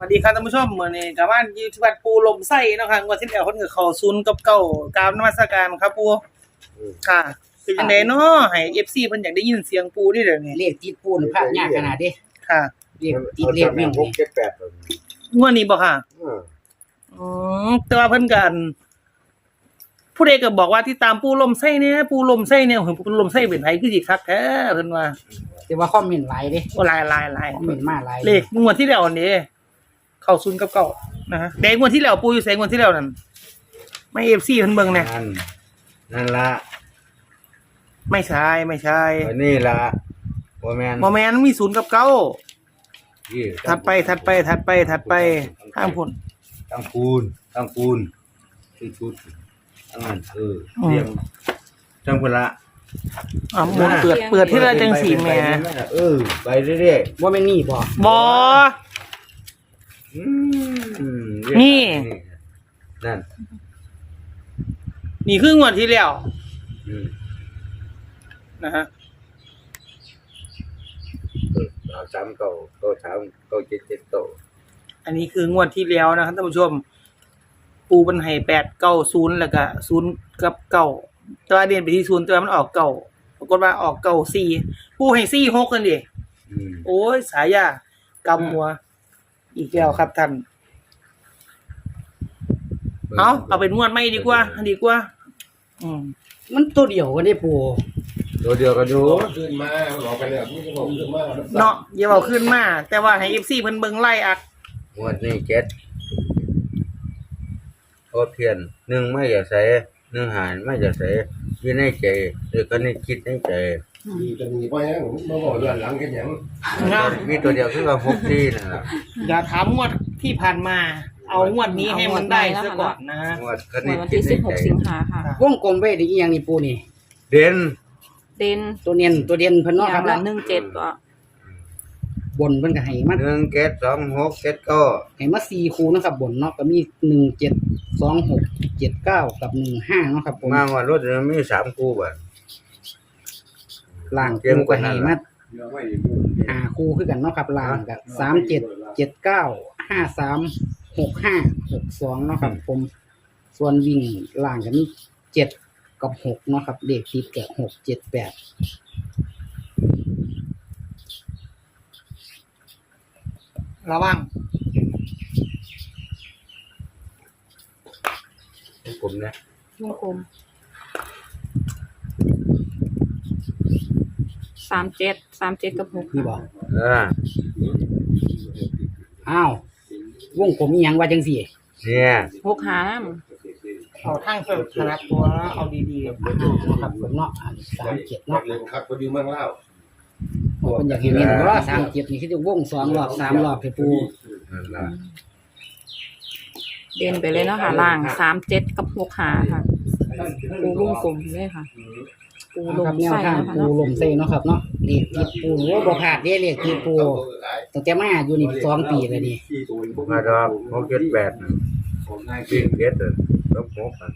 สวัสดีครับท่านผู้ชมเมื่อนี้กับบ้านอยูที่วัดปูลมไส้เนาะค่ะงวดที่แล้วคนกับเขาซุนย์กับเก่ากราวนมัสการครับปูอืมค่ะเป็นยังไงเนาะให้เอฟซีเพิ่นอยากได้ยินเสียงปูนี่เดี๋ยวนี้เลขติดปูนภาพยากขนาดเด้ค่ะเลขติดเลขวิ่งหกเจ็ดแปดเลยงวดนี้บ่ค่ะอืมอืมแต่ว่าเพิ่นกัน ผู้ใดก็บอกว่าที่ตามปูลมไส้เนี่ยปูลมไส้เนี่ยเห็นปูลมไส้เป็นไผคือสิคักแท้เพิ่นว่าแต่ว่าคอมเมนต์หลายเด้โอ้หลายหลายหลายคอมเมนต์มาหลายเลขงวดที่แล้วนี่ เข้าซุนย์กับเก่านะฮะแต่งวดที่แล้วปูอยู่ไสงวดที่แล้วนั่นไม่เอฟซีเพิ่นเบิ่งแน่นั่นนั่นละไม่ใช่ไม่ใช่อันนี้ละว่าแมนบอแมนมีศูนย์กับเก้าที่ถัดไปถัดไปถัดไปถัดไปข้างพุ่นตั้งปูนตั้งปูนที่ชุดตั้งนั้นเออเรียงจังพละอ่าหมุนเปิดเปิดที่ละจังสีแหม่เออไปเรื่อยว่าแม่นนี่บ่บอๆอื มเรียกนี่ นั่นนี่คืองวดที่แล้วอืมนะฮะเออเอาสามเก้าเก้าสามเก้าเจ็ดเจ็ดเก้าอันนี้คืองวดที่แล้วนะครับท่านผู้ชม ปูบันไห้แปดเก้าศูนย์แล้วก็ศูนย์กับเก้าแตัวาเดียนไปที่ศูนย์แตัวามันออกเก้าปรากฏว่าออกเก้าสี่ปูให้สี่หกกันดิอืม โอ้ยสายากำหัว อีกแล้วครับท่าน เอาเอาเป็นงวดไม่ดีกว่า ดีกว่า อืมมันตัวเดียวกันได้ปูตัวเดียวกันอยู่ขึ้นมาหลอกกันเลยพี่ก็บอกขึ้นมาเนาะอย่าเอาขึ้นมา แต่ว่าให้เอฟซีเพิ่นเบิ่งไล่อักงวดนี้เจ็ดโอเพียนหนึ่งไม่อย่าใส่หนึ่งหารไม่อย่าใส่ยี่ในใจหรือก็นี่คิดในใจมีจะมีป้ายังมาบอกย้อนหลังกันยังนะมีตัวเดียวคือว่าหกที่นั่นแหละอย่าถามงวดที่ผ่านมา เอางวดนี้ให้มันได้ซะก่อนนะงวดก็วันี่นคิที่ดในสิบหใจกสิงหาค่ะ วงกลมไว้ได้อีหยังนี่ปูนี่ เด่นเด่นตัวเนียนตัวเด่นเพิ่นอเนาะครัย่าบงละเนาะหนึ่งเจ็ดก็บนเพิ่นก็ให้มาหนึ่งเจ็ดสองหกเจ็ดเก้าให้มา4คู่เนาะครับบนเนาะก็มี1 7 2 6 7 9กับ15เนาะครับผมมางวดรถมีสามคู่บ่ล่างปูก็ให้มาหาคู่คือกันเนาะครับล่างก็3 7 7 9 5 3 6 5 6 2เนาะครับ ผม ส่วนวิ่งล่างก็มี7กับ6เนาะครับเลขติดก็6 7 8ระวังผมนะวงกลมสามเจ็ดสามเจ็ดกับหกนี่บ่เอออ้าว วงผมอีหยังว่าจังสี่เนี่ยหกหาน้เอาทางเพิ่มขนาดตัวเอาดีครับผมเนาะสามเจ็ดเนาะเล่นคักพอดีเมืองเล่าคนอยากเห็นเห็นว่าสามเจ็ดนี่คือจะวงสองรอบสามรอบให้ปู นั่นล่ะำเด่นไปเลยเนาะค่ะล่างสามเจ็ดกับหกหาค่ะปูวงกลมเลยค่ะ ปูลครัมบแนวไส้ทางนะคะปูเนาะลมเซ่เนาะครับเนาะเรียกติดปูหรือว่าบ่พลาดเด้เรียกติดปูตั้งแต่มาอยู่นี่สองปีแล้วนี่มาดอกหกเจ็ดแปดน่ะของนายวิ่เก่งงเจ็ดเลยต้องหกน่ะ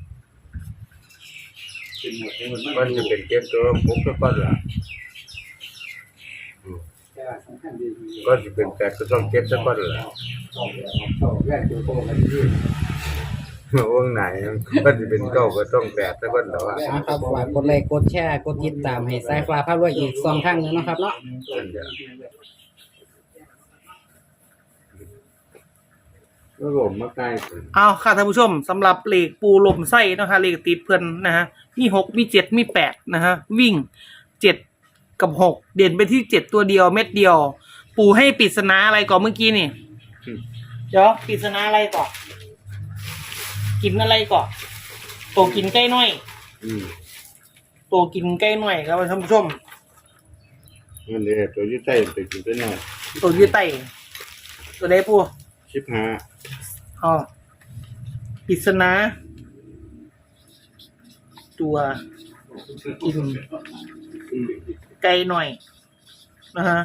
เป็นหมดให้มันมันจะเป็นเจ็ดตัวหกก็ก้อนละก็จะเป็นแปดก็ต้องเจ็ดสักก้อนละแรกตั วโตกันที่ว่างไหนก็จะเป็นเก้าก็ต้องแปดสักก้อนละว่าอ่าครับฝากกดไลค์กดแชร์กดติดตามให้สายฟ้าพารวยอีกสองทางหนึงเนาะครับเนาะนั่นเดียวก็หลมมาใกล้สุดๆเอาค่ะท่านผู้ชมสำหรับเลขปูลมไส้นะคะเลขติดเพิ่นนะฮะมีหกมีเจ็ดมีแปดนะฮะวิ่งเจ็ดกับหกเด่นไปที่เจ็ดตัวเดียวเม็ดเดียว ปูให้ปริศนาอะไรก่อนเมื่อกี้นี่ เดี๋ยวปริศนาอะไรก่อน กินอะไรก่อนโตกินใกล้น้อย อืมโตกินใกล้หน่อยครับท่านผู้ชมนั่นเลยตัวอยุ่ใต้ตัวกินตัวน้อยตัวยืดไตตัวได้ปูชิบห้าอ๋อปริศนาตัวกินไกลหน่อยนะฮะ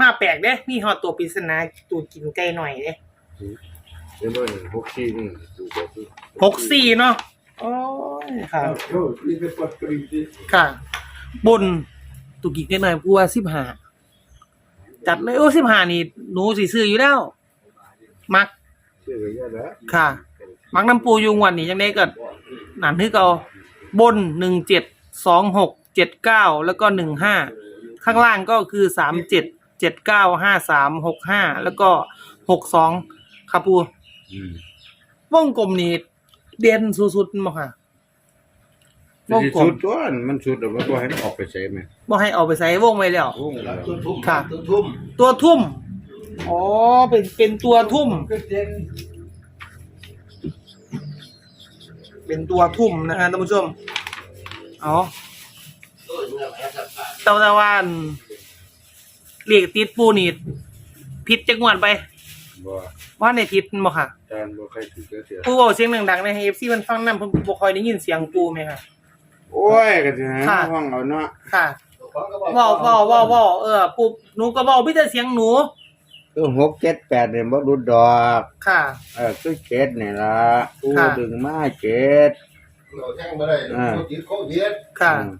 มาแปลกเด้มีฮอตตัวปริศนาตัวกินไกลหน่อยเด้เดี๋ ยวมันหกสี่นี่ดูแบบนี้หกสี่เนาะโอ้ยค่ะ โอ้ยเป็นปวดกรีดค่ะ บนตัวกินไกลหน่อยปูว่าสิบห้าจัดเลยโอ้สิบห้านี่หนูสีซื้ออยู่แล้ว มักชื่อก็เยอะแล้วค่ะ มักน้ำปูยุงวันนี้ยังได้ก็หนานที่เกาบนหนึ่งเจ็ดสองหกเจ็ดเก้าแล้วก็หนึ่งห้าข้างล่างก็คือสามเจ็ดเจ็ดเก้าห้าสามหกห้าแล้วก็หกสองครับปู วงกลมนี้เด่นสุดๆมั้งค่ะวงสิกลสุมดตัวนั่นมันสุดแล้วมันก็ให้มันออกไปใส่ไหมบ่ให้เอาไปใส่วงไว้แล้วโอ้โหตัวทุ่มค่ะ ตัวทุ่มตัวทุ่มอ๋อเป็นเป็นตัวทุ่มก็เด่นเป็นตัวทุ่มนะฮะท่านผู้ชมเอาเตาตะวันเรียกติดปูนี่ผิดจังหวัดไป บ่ว่าในผิดบ่ค่ะจานบ่ใครถือเสียปูบอกเสียงดังๆในเอฟซีมันฟังนำผมบ่ค่อยได้ยินเสียงปูไหมค่ะ โอ้ยก็สิหาค่ะ ห้องเอาเนาะค่ะของก็เว้าเว้าเว้าเว้าเออปูหนูก็เว้าพี่แต่เสียงหนูคือหกเจ็ดแปดเนี่ยบ่รุดดอกค่ะ เออคือเจ็ดนี่ล่ะกูค่ะ ดึงมาเจ็ด เราแท่งมาได้เขาติดเขาเย็ดค่ะ อืม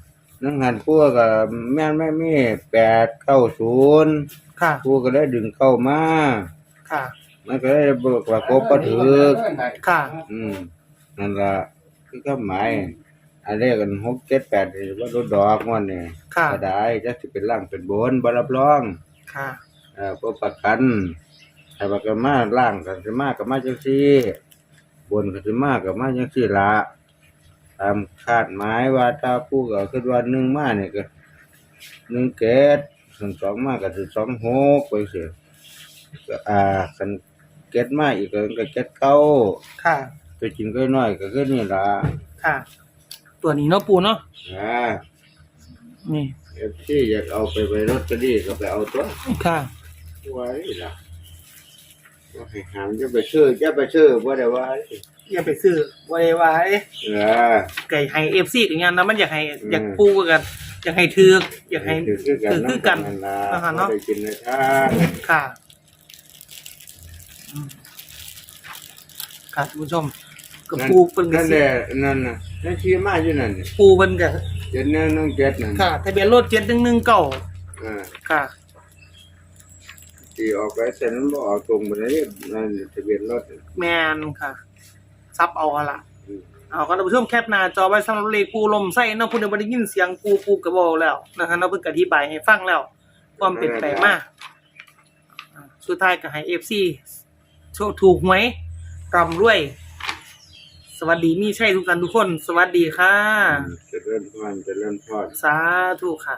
นังหันกูก็แม่นไม่มีแปดเก้าศูนย์ค่ะ กูก็ได้ดึงเข้ามา ค่ะ มันก็ได้เบิกว่าครบบ่ถึกค่ะ อืมนั่นล่ะคือก็หมายอันเรียกกันหกเจ็ดแปดนี่ว่ารุดดอกมันนี่ค่ะ ก็ได้จะสิเป็นล่างเป็นบนบ่รับรอง ค่ะ เอ่อบ่ประกันถ้าว่าก็มาล่างก็สิมาก็มาจังซี่บนก็สิมาก็มาจังซี่ล่ะตามคาดหมายว่าถ้าผู้ก็คิดว่าหนึ่งมาเนี่ยก็หนึ่งเกตส่วนสองมาก็สิสองหกไปเสียก็ อ่าคันเกตมาอีกก็ก็เกตเก้าค่ะ ตัวจริงก็น้อยก็คือนี่ล่ะค่ะ ตัวนี้เนาะปูเนาะอ่านี่ เอฟซีอยากเอาไปไปรถก็ดีก็ไปเอาตัวค่ะ ไว้ล่ะว่าให้หามจะไปซื้อจะไปซื้อบ่ได้ว่าอย่าไปซื้อไว้ไว้เออ ไก่ให้เอฟซีอย่างเงี้ยนะมันอยากให้อืม อยากปูกัน อยากให้ถือกอยากให้ถือคือกันถือคือกัน นั่นล่ะอ่าฮะเนาะ บ่ได้กินในทางค่ะ อืมค่ะคุณผู้ชมกับปูเป็นกันั่นแหละนั่นน่ะนั่นขี่มาอยู่นั่นนี่ปูเป็นกับเจ็ดหนึ่งหนึ่งเจ็ดนั่นค่ะทะเบียนรถเจ็ดหนึ่งหนึ่งเก้าอ่าค่ะที่ออกไปเสร็จนั้นบ่ออกตรงไปเลยนั่นทะเบียนรถแมนค่ะ ซับเอากันละอืม เอาก็ท่านผู้ชมแคปหน้าจอไว้สำหรับเลขปูลมไส้เนาะคุณได้ยินเสียงปูปูกระบอกแล้วนะคะเนาะเพิ่งอธิบายให้ฟังแล้ว ความเป็นไปมากอ่าสุดท้ายก็ให้เอฟซี โชคถูกไหมรำรวย สวัสดีมีใช่ทุกกันทุกคน สวัสดีค่ะเจะเริ่มพรเจะเริ่มพรสาธุค่ะ